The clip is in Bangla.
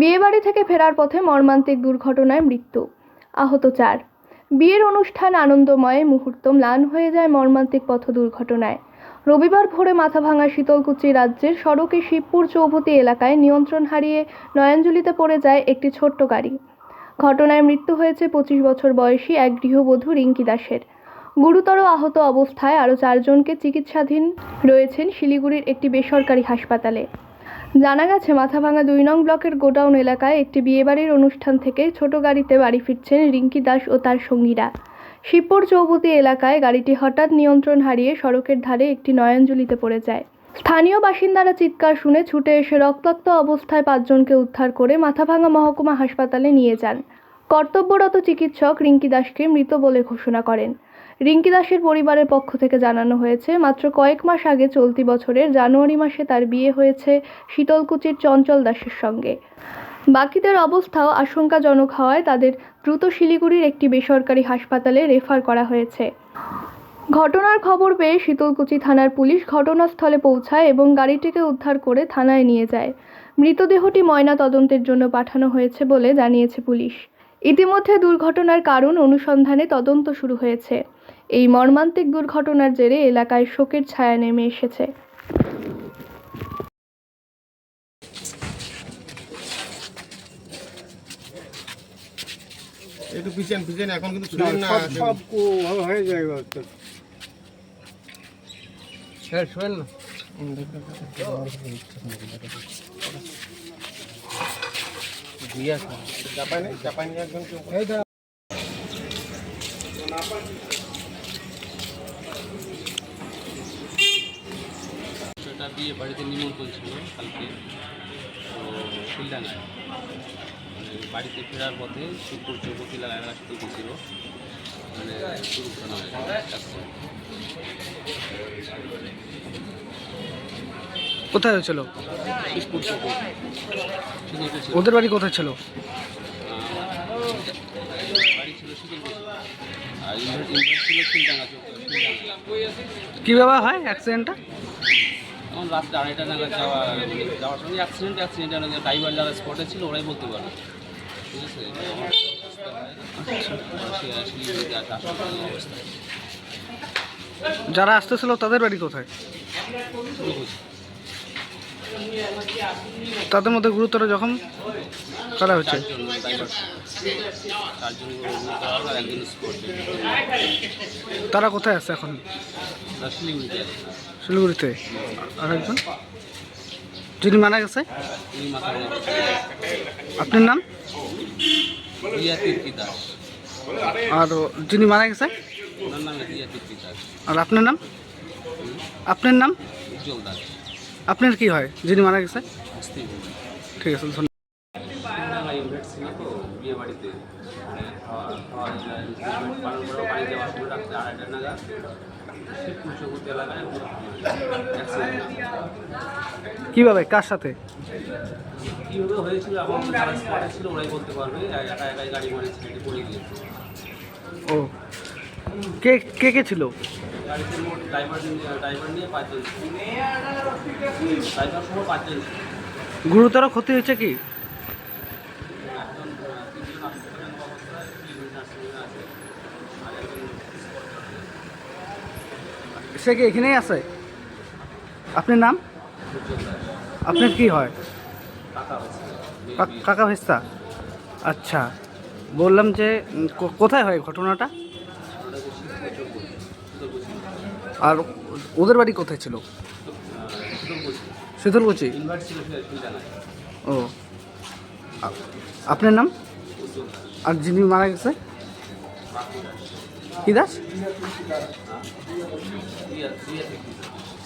বিয়েবাড়ি থেকে ফেরার পথে মর্মান্তিক দুর্ঘটনায় মৃত্যু। আহত চার। বিয়ের অনুষ্ঠান আনন্দময় মুহূর্ত ম্লান হয়ে যায় মর্মান্তিক পথ দুর্ঘটনায়। রবিবার ভোরে মাথাভাঙা শীতলকুচি রাজ্যের সড়কে শিবপুর চৌপতি এলাকায় নিয়ন্ত্রণ হারিয়ে নয়নজুলিতে পড়ে যায় একটি ছোট্ট গাড়ি। ঘটনায় মৃত্যু হয়েছে পঁচিশ বছর বয়সী এক গৃহবধূ রিঙ্কি দাসের। গুরুতর আহত অবস্থায় আরও চারজনকে চিকিৎসাধীন রয়েছেন শিলিগুড়ির একটি বেসরকারি হাসপাতালে। জানা গেছে, মাথাভাঙা দুই নং ব্লকের গোডাউন এলাকায় একটি বিয়েবাড়ির অনুষ্ঠান থেকে ছোট গাড়িতে বাড়ি ফিরছেন রিঙ্কি দাস ও তার সঙ্গীরা। শিবপুর চৌপতি এলাকায় গাড়িটি হঠাৎ নিয়ন্ত্রণ হারিয়ে সড়কের ধারে একটি নয়নজুলিতে পড়ে যায়। স্থানীয় বাসিন্দারা চিৎকার শুনে ছুটে এসে রক্তাক্ত অবস্থায় পাঁচজনকে উদ্ধার করে মাথাভাঙা মহকুমা হাসপাতালে নিয়ে যান। কর্তব্যরত চিকিৎসক রিঙ্কি দাসকে মৃত বলে ঘোষণা করেন। রিঙ্কি দাসের পরিবারের পক্ষ থেকে জানানো হয়েছে, মাত্র কয়েক মাস আগে চলতি বছরের জানুয়ারি মাসে তার বিয়ে হয়েছে শীতলকুচির চঞ্চল দাসের সঙ্গে। বাকিদের অবস্থাও আশঙ্কাজনক হওয়ায় তাদের দ্রুত শিলিগুড়ির একটি বেসরকারি হাসপাতালে রেফার করা হয়েছে। ঘটনার খবর পেয়ে শীতলকুচি থানার পুলিশ ঘটনাস্থলে পৌঁছায় এবং গাড়িটিকে উদ্ধার করে থানায় নিয়ে যায়। মৃতদেহটি ময়না তদন্তের জন্য পাঠানো হয়েছে বলে জানিয়েছে পুলিশ। ইতিমধ্যে দুর্ঘটনার কারণ অনুসন্ধানে তদন্ত শুরু হয়েছে। এই মর্মান্তিক দুর্ঘটনার জেরে এলাকায় শোকের ছায়া নেমে এসেছে। একটু পিছেন পিছেন এখন কিন্তু ছুলেন না সব সব কো- হয়ে যায় তো। স্যার শোনেন না। জাপানি জাপানি একজন কেউ সেটা বিয়ে বাড়িতে নিমন্ত্রণ ছিল কালকে। তো শিলডাঙ্গায়। মানে বাড়িতে ফেরার পথে শিবপুর চৌপতি এলাকায় রাস্তায় গেছিল মানে accident। কোথায় হয়েছিল? ছিল। ওদের বাড়ি কোথায় ছিল? ছিল ছিল কীভাবে হয়? অ্যাক্সিডেন্টটা? তখন রাত্রে আড়াইটা নাগাদ যাওয়া যাওয়ার সঙ্গে অ্যাক্সিডেন্ট অ্যাক্সিডেন্ট ড্রাইভার যারা স্পটে ছিল ওরাই বলতে পারে ঠিক আছে যারা আসতেছিল তাদের বাড়ি কোথায়? তাদের মধ্যে গুরুতর জখম? করা হচ্ছে? তারা কোথায় আছে এখন? শিলিগুড়িতে আর একজন? যিনি মারা গেছে? আপনার নাম? আর যিনি মারা গেছে? আর আপনার নাম? আপনার নাম? আপনার কি হয়? যিনি মারা গেছে? ঠিক আছে ধন্যবাদ শিলডাঙ্গা ইনভার্ট ছিল তো বিয়ে বাড়িতে মানে খাওয়া খাওয়া এলাকায় কীভাবে? কার সাথে? কীভাবে হয়েছিল যারা স্পটে ছিল ওরাই বলতে পারবে একা একাই গাড়ি মারি ছেড়ে পড়ে ও। কে কে কে ছিল? গাড়িতে মোট ড্রাইভার ড্রাইভার নিয়ে পাঁচজন ড্রাইভার সহ পাঁচজন গুরুতর ক্ষতি হয়েছে কি একজন আহ, তিনজন হাসপাতালে নেওয়া অবস্থায় তিনজন নার্সিংহোমে আছে আর একজন সে কি এখানেই আছে? আপনার নাম? আপনার কি হয়? কাকা ভেস্তা। আচ্ছা বললাম যে কোথায় হয় ঘটনাটা? আর ওদের বাড়ি কোথায় ছিল? শীতলকুচি। ও। আপনার নাম? আর যিনি মারা গেছে? কি দাস রিয়া রিয়া তির্কি দাস